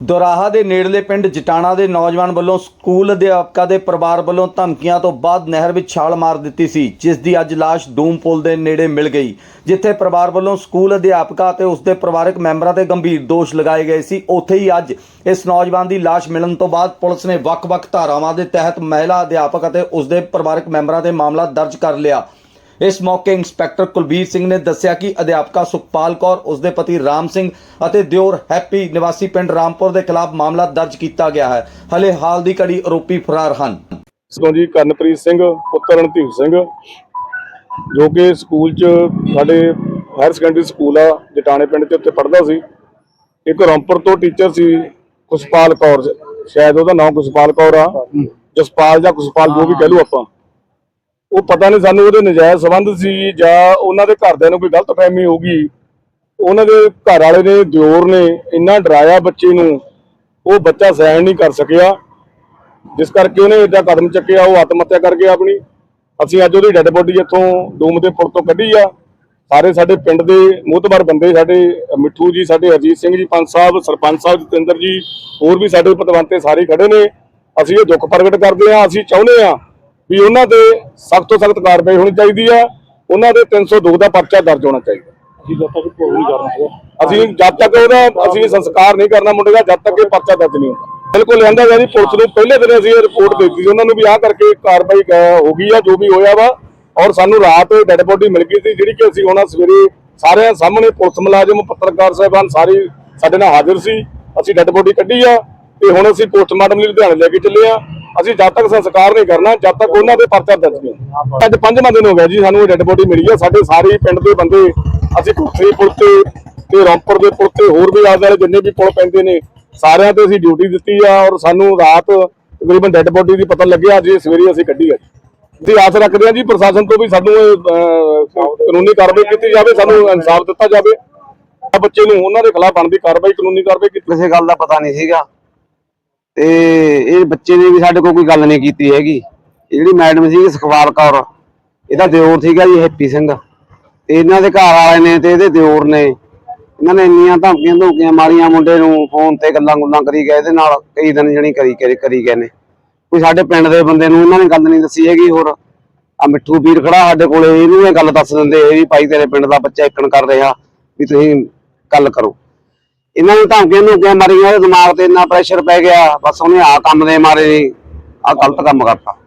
ਦੁਰਾਹਾ ਦੇ ਨੇੜਲੇ ਪਿੰਡ ਜਟਾਣਾ ਦੇ ਨੌਜਵਾਨ ਵੱਲੋਂ ਸਕੂਲ ਅਧਿਆਪਕਾਂ ਦੇ ਪਰਿਵਾਰ ਵੱਲੋਂ ਧਮਕੀਆਂ ਤੋਂ ਬਾਅਦ ਨਹਿਰ ਵਿੱਚ ਛਾਲ ਮਾਰ ਦਿੱਤੀ ਸੀ, ਜਿਸ ਦੀ ਅੱਜ ਲਾਸ਼ ਦੂਮ ਪੁਲ ਦੇ ਨੇੜੇ ਮਿਲ ਗਈ, ਜਿੱਥੇ ਪਰਿਵਾਰ ਵੱਲੋਂ ਸਕੂਲ ਅਧਿਆਪਕਾ ਅਤੇ ਉਸਦੇ ਪਰਿਵਾਰਕ ਮੈਂਬਰਾਂ ਤੇ ਗੰਭੀਰ ਦੋਸ਼ ਲਗਾਏ ਗਏ ਸੀ। ਉੱਥੇ ਹੀ ਅੱਜ ਇਸ ਨੌਜਵਾਨ ਦੀ ਲਾਸ਼ ਮਿਲਣ ਤੋਂ ਬਾਅਦ ਪੁਲਿਸ ਨੇ ਵੱਖ-ਵੱਖ ਧਾਰਾਵਾਂ ਦੇ ਤਹਿਤ ਮਹਿਲਾ ਅਧਿਆਪਕ ਅਤੇ ਉਸ ਦੇ ਪਰਿਵਾਰਕ ਮੈਂਬਰਾਂ ਤੇ ਮਾਮਲਾ ਦਰਜ ਕਰ ਲਿਆ। ਇਸ ਮੌਕੇ ਇੰਸਪੈਕਟਰ ਕੁਲਬੀਰ ਸਿੰਘ ਨੇ ਦੱਸਿਆ ਕਿ ਅਧਿਆਪਕਾ ਸੁਖਪਾਲ ਕੌਰ, ਉਸਦੇ ਪਤੀ ਰਾਮ ਸਿੰਘ ਅਤੇ ਦਿਓਰ ਹੈਪੀ ਨਿਵਾਸੀ ਪਿੰਡ ਰਾਮਪੁਰ ਦੇ ਖਿਲਾਫ ਮਾਮਲਾ ਦਰਜ ਕੀਤਾ ਗਿਆ ਹੈ। ਹਲੇ ਹਾਲ ਦੀ ਘੜੀ ਆਰੋਪੀ ਫਰਾਰ ਹਨ। ਤੋਂ ਜੀ, ਕਰਨਪ੍ਰੀਤ ਸਿੰਘ, ਪੁੱਤਰ ਰਣਧੀਰ ਸਿੰਘ, ਜੋ ਕਿ ਸਕੂਲ 'ਚ ਸਾਡੇ ਹਾਇਰ ਸੈਕੰਡਰੀ ਸਕੂਲ ਆ, ਜਟਾਣੇ ਪਿੰਡ 'ਚ ਉੱਤੇ ਪੜ੍ਹਦਾ ਸੀ। ਇੱਕ ਰੰਪੁਰ ਤੋਂ ਟੀਚਰ ਸੀ ਕੁਸ਼ਪਾਲ ਕੌਰ, ਸ਼ਾਇਦ ਉਹਦਾ ਨਾਮ ਕੁਸ਼ਪਾਲ ਕੌਰ ਆ, ਜਸਪਾਲ ਜਾਂ ਕੁਸ਼ਪਾਲ ਜੋ ਵੀ ਕਹਿ ਲਓ ਆਪਾਂ। ਉਹ ਪਤਾ ਨਹੀਂ ਸਾਨੂੰ ਉਹਦੇ ਨਜਾਇਜ਼ ਸੰਬੰਧ ਸੀ ਜਾਂ ਉਹਨਾਂ ਦੇ ਘਰਦਿਆਂ ਨੂੰ ਕੋਈ ਗਲਤਫਹਿਮੀ ਹੋ ਗਈ। ਉਹਨਾਂ ਦੇ ਘਰ ਵਾਲੇ ਨੇ, ਦਿਓਰ ਨੇ ਇੰਨਾ ਡਰਾਇਆ ਬੱਚੇ ਨੂੰ, ਉਹ ਬੱਚਾ ਸਹਿਣ ਨਹੀਂ ਕਰ ਸਕਿਆ। ਜਿਸ ਕਰਕੇ ਉਹਨੇ ਏਡਾ ਕਦਮ ਚੱਕਿਆ, ਉਹ ਆਤਮ ਹੱਤਿਆ ਕਰ ਗਿਆ ਆਪਣੀ। ਅਸੀਂ ਅੱਜ ਉਹਦੀ ਡੈੱਡ ਬੋਡੀ ਇੱਥੋਂ ਡੂਮ ਦੇ ਪੁਲ ਤੋਂ ਕੱਢੀ ਆ। ਸਾਰੇ ਸਾਡੇ ਪਿੰਡ ਦੇ ਮੋਹਤਬਰ ਬੰਦੇ ਸਾਡੇ, ਮਿੱਠੂ ਜੀ, ਸਾਡੇ ਅਜੀਤ ਸਿੰਘ ਜੀ ਪੰਚ ਸਾਹਿਬ, ਸਰਪੰਚ ਸਾਹਿਬ, ਜਤਿੰਦਰ ਜੀ, ਹੋਰ ਵੀ ਸਾਡੇ ਪਤਵੰਤੇ ਸਾਰੇ ਖੜੇ ਨੇ। ਅਸੀਂ ਇਹ ਦੁੱਖ ਪ੍ਰਗਟ ਕਰਦੇ ਆ ਅਸੀਂ ਚਾਹੁੰਦੇ ਆ ਵੀ ਉਹਨਾਂ ਤੇ ਸਖਤ ਤੋਂ ਸਖਤ ਕਾਰਵਾਈ ਹੋਣੀ ਚਾਹੀਦੀ ਆ। ਉਹਨਾਂ ਦੇ 302 ਦਾ ਪਰਚਾ ਦਰਜ ਹੋਣਾ ਚਾਹੀਦਾ। ਅਸੀਂ ਜਦ ਤੱਕ ਉਹਦਾ ਅਸੀਂ ਸੰਸਕਾਰ ਨਹੀਂ ਕਰਨਾ ਮੁੰਡੇ ਦਾ ਜਦ ਤੱਕ ਇਹ ਪਰਚਾ ਦਰਜ ਨਹੀਂ ਹੁੰਦਾ। ਬਿਲਕੁਲ ਲੈਂਦਾ ਗਿਆ ਜੀ ਪੁਲਿਸ ਨੂੰ ਪਹਿਲੇ ਦਿਨ ਅਸੀਂ ਇਹ ਰਿਪੋਰਟ ਦੇ ਦਿੱਤੀ ਸੀ। ਉਹਨਾਂ ਨੂੰ ਵੀ ਆਹ ਕਰਕੇ ਕਾਰਵਾਈ ਹੋ ਗਈ ਆ ਜੋ ਵੀ ਹੋਇਆ ਵਾ। ਔਰ ਸਾਨੂੰ ਰਾਤ ਡੈਡ ਬੋਡੀ ਮਿਲ ਗਈ ਸੀ ਜਿਹੜੀ ਕਿ ਅਸੀਂ ਹੁਣ ਸਵੇਰੇ ਸਾਰਿਆਂ ਸਾਹਮਣੇ ਪੁਲਿਸ ਮੁਲਾਜ਼ਮ ਪੱਤਰਕਾਰ ਸਾਹਿਬਾਨ ਸਾਰੇ ਸਾਡੇ ਨਾਲ ਹਾਜ਼ਰ ਸੀ। ਅਸੀਂ ਡੈਡ ਬੋਡੀ ਕੱਢੀ ਆ ਤੇ ਹੁਣ ਅਸੀਂ ਪੋਸਟਮਾਰਟਮ ਲਈ ਲੁਧਿਆਣੇ ਲੈ ਕੇ ਚੱਲੇ ਆ। ਅਸੀਂ ਜਦ ਤੱਕ ਸੰਸਕਾਰ ਨਹੀਂ ਕਰਨਾ, ਜਦ ਤੱਕ ਉਹਨਾਂ ਦੇ ਪਰਚਾ ਦਰਜ ਨਹੀਂ ਅੱਜ ਪੰਜਵਾਂ ਦਿਨ ਹੋ ਗਿਆ ਜੀ, ਸਾਨੂੰ ਇਹ ਡੈਡ ਬੋਡੀ ਮਿਲੀ ਆ। ਸਾਡੇ ਸਾਰੇ ਪਿੰਡ ਦੇ ਬੰਦੇ, ਅਸੀਂ ਕੁੱਖਰੀ ਪੁਲ ਤੇ ਤੇ ਰਾਮਪੁਰ ਦੇ ਪੁਲ ਤੇ ਹੋਰ ਵੀ ਆਲੇ ਜਿੰਨੇ ਵੀ ਪੁਲ ਪੈਂਦੇ ਨੇ, ਸਾਰਿਆਂ ਤੇ ਅਸੀਂ ਡਿਊਟੀ ਦਿੱਤੀ ਆ ਔਰ ਸਾਨੂੰ ਰਾਤ ਤਕਰੀਬਨ ਡੈਡ ਬੋਡੀ ਦੀ ਪਤਾ ਲੱਗਿਆ, ਅੱਜ ਸਵੇਰੇ ਅਸੀਂ ਕੱਢੀ ਆ ਜੀ। ਅਸੀਂ ਆਸ ਰੱਖਦੇ ਹਾਂ ਜੀ, ਪ੍ਰਸ਼ਾਸਨ ਤੋਂ ਵੀ ਸਾਨੂੰ ਕਾਨੂੰਨੀ ਕਾਰਵਾਈ ਕੀਤੀ ਜਾਵੇ, ਸਾਨੂੰ ਇਨਸਾਫ ਦਿੱਤਾ ਜਾਵੇ। ਬੱਚੇ ਨੂੰ ਉਹਨਾਂ ਦੇ ਖਿਲਾਫ ਬਣਦੀ ਕਾਰਵਾਈ, ਕਾਨੂੰਨੀ ਕਾਰਵਾਈ ਕਿਸੇ ਗੱਲ ਦਾ ਪਤਾ ਨਹੀਂ ਸੀਗਾ। ਤੇ ਇਹ ਬੱਚੇ ਨੇ ਵੀ ਸਾਡੇ ਕੋਲ ਕੋਈ ਗੱਲ ਨਹੀਂ ਕੀਤੀ ਹੈਗੀ। ਇਹ ਜਿਹੜੀ ਮੈਡਮ ਸੀ ਸੁਖਵਾਲ ਕੌਰ, ਇਹਦਾ ਦਿਓਰ ਸੀਗਾ ਜੀ ਹੈਪੀ ਸਿੰਘ। ਤੇ ਇਹਨਾਂ ਦੇ ਘਰ ਵਾਲੇ ਨੇ ਤੇ ਇਹਦੇ ਦਿਓਰ ਨੇ, ਇਹਨਾਂ ਨੇ ਇੰਨੀਆਂ ਧਮਕੀਆਂ ਧਮਕੀਆਂ ਮਾਰੀਆਂ ਮੁੰਡੇ ਨੂੰ, ਫੋਨ ਤੇ ਗੱਲਾਂ ਗੁੱਲਾਂ ਕਰੀ ਗਏ, ਇਹਦੇ ਨਾਲ ਕਈ ਦਿਨ ਜਣੀ ਕਰੀ ਕਰੀ ਗਏ ਨੇ। ਕੋਈ ਸਾਡੇ ਪਿੰਡ ਦੇ ਬੰਦੇ ਨੂੰ ਇਹਨਾਂ ਨੇ ਗੱਲ ਨਹੀਂ ਦੱਸੀ ਹੈਗੀ ਹੋਰ। ਆ ਮਿੱਠੂ ਵੀਰ ਖੜਾ ਸਾਡੇ ਕੋਲੇ, ਇਹਨੂੰ ਇਹ ਗੱਲ ਦੱਸ ਦਿੰਦੇ, ਇਹ ਵੀ ਭਾਈ ਤੇਰੇ ਪਿੰਡ ਦਾ ਬੱਚਾ ਇੱਕਣ ਕਰ ਰਿਹਾ, ਵੀ ਤੁਸੀਂ ਗੱਲ ਕਰੋ। ਇਹਨਾਂ ਨੂੰ ਧਮਕੀਆਂ ਧਮਕੀਆਂ ਮਾਰੀਆਂ ਉਹਦੇ ਦਿਮਾਗ ਤੇ ਇੰਨਾ ਪ੍ਰੈਸ਼ਰ ਪੈ ਗਿਆ, ਬਸ ਉਹਨੇ ਆ ਕੰਮ ਦੇ ਮਾਰੇ ਆ ਗਲਤ ਕੰਮ ਕਰਤਾ।